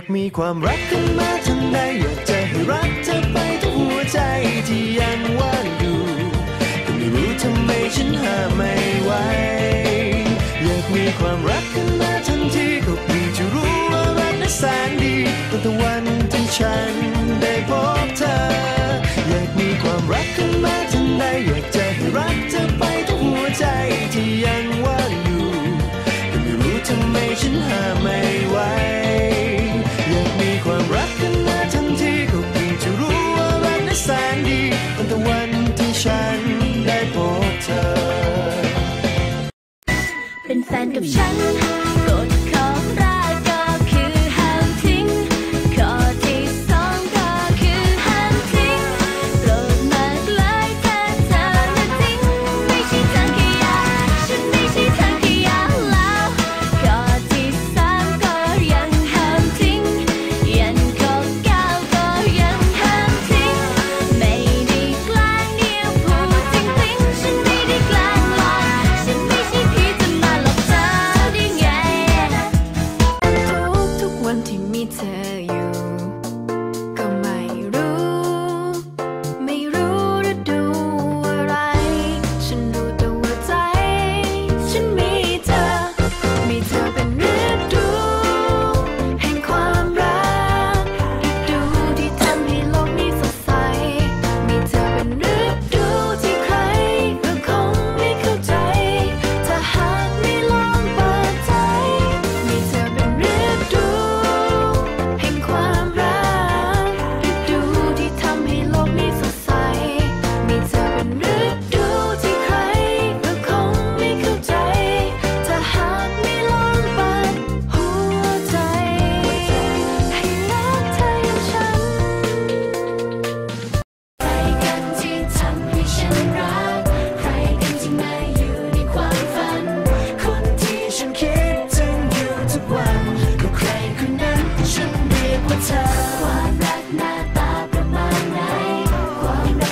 ากมีความรักขึ้นมาทันใดอยากจะให้รักเธอไปทุกหัวใจที่ยังว่างอยู่ก็ไม่รู้ทำไมฉันหาไม่ไหวอยากมีความรัก 山 tell you.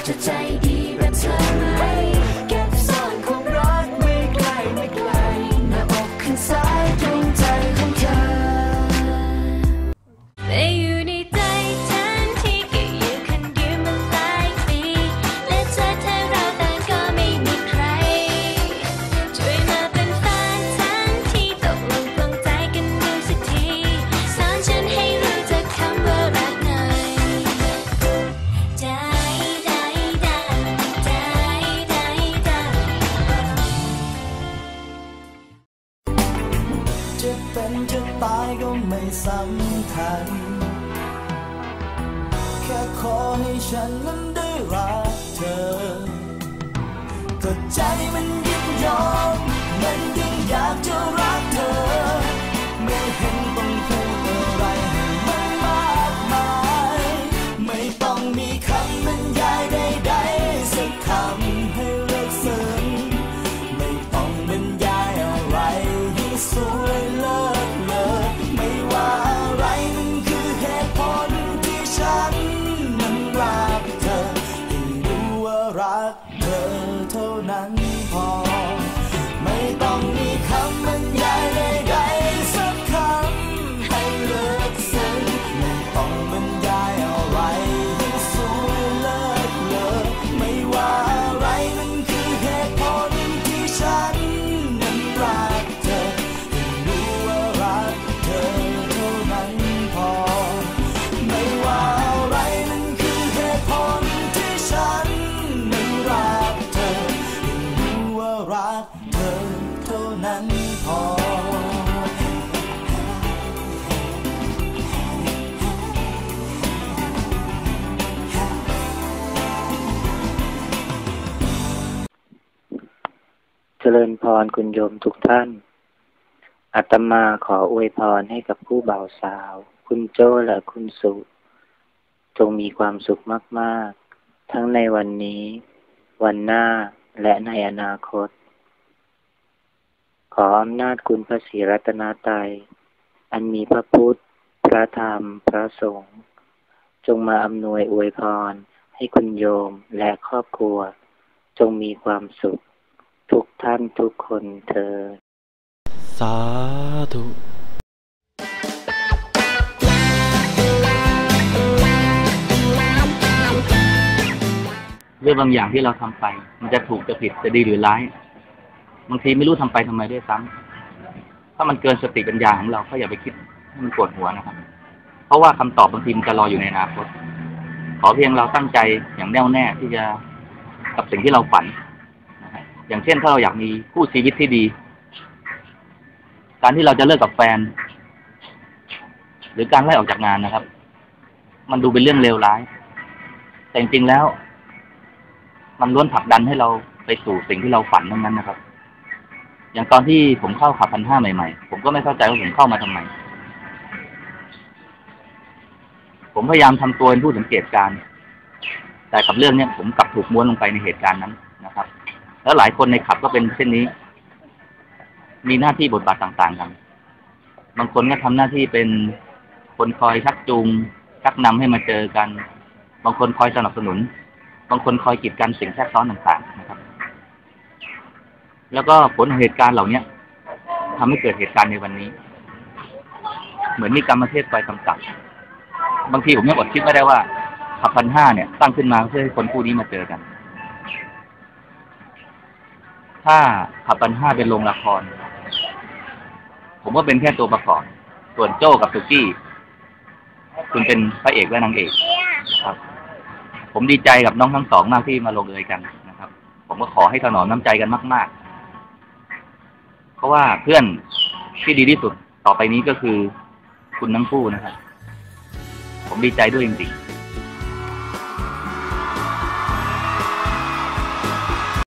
to take ไม่สำคัญ แค่ขอให้ฉันนั้นได้รักเธอ ก็ใจมันยินยอม มันยังอยากจะรัก 안 เริญพรคุณโยมทุกท่าน อาตมาขออวยพรให้กับผู้บ่าวสาว คุณโจ้และคุณสุ จงมีความสุขมากๆ ทั้งในวันนี้ วันหน้าและในอนาคต ขออำนาจคุณพระศรีรัตนาตรัยอันมีพระพุทธ พระธรรม พระสงฆ์ จงมาอำนวยอวยพรให้คุณโยมและครอบครัว จงมีความสุข ทุกท่านทุกคนเธอ สาธุด้วยบางอย่างที่เราทำไป มันจะถูกจะผิดจะดีหรือร้าย บางทีไม่รู้ทำไปทำไมด้วยซ้ำถ้ามันเกินสติปัญญาของเราก็อย่าไปคิดให้มันปวดหัวนะครับ เพราะว่าคำตอบบางทีมันจะรออยู่ในอนาคต ขอเพียงเราตั้งใจอย่างแน่วแน่ที่จะกับสิ่งที่เราฝัน อย่างเช่นถ้าเราอยากมีคู่ชีวิตที่ดี การที่เราจะเลิกกับแฟน หรือการไล่ออกจากงานนะครับ มันดูเป็นเรื่องเลวร้าย แต่จริงๆแล้ว มันล้วนผลักดันให้เราไปสู่สิ่งที่เราฝันทั้งนั้นนะครับ อย่างตอนที่ผมเข้าขับพันห้าใหม่ๆ ผมก็ไม่เข้าใจว่าผมเข้ามาทำไมผมพยายามทำตัวเป็นผู้สังเกตการณ์แต่กับเรื่องเนี้ยผมกลับถูกม้วนลงไปในเหตุการณ์นั้น แล้วหลายคนในขับก็เป็นเช่นนี้ มีหน้าที่บทบาทต่าง ๆ กัน บางคนก็ทำหน้าที่เป็นคนคอยชักจูงชักนำให้มาเจอกัน บางคนคอยสนับสนุน บางคนคอยกีดกันสิ่งแทรกซ้อนต่างๆนะครับ แล้วก็ผลเหตุการณ์เหล่าเนี้ยทำให้เกิดเหตุการณ์ในวันนี้ เหมือนมีกรรมเทศคอยกำกับบางทีผมยังอดคิดไม่ได้ว่าขับพันห้าเนี่ย ตั้งขึ้นมาเพื่อให้คนคู่นี้มาเจอกัน ถ้าขับพันห้าเป็นโรงละคร ผมก็เป็นแค่ตัวประกอบ ส่วนโจ้กับสุกี้ คุณเป็นพระเอกและนางเอกครับ ผมดีใจกับน้องทั้งสองมากที่มาลงเอยกันนะครับ ผมก็ขอให้ถนอมน้ำใจกันมาก ๆ เพราะว่าเพื่อนที่ดีที่สุดต่อไปนี้ก็คือคุณทั้งคู่นะครับ ผมดีใจด้วยจริงๆ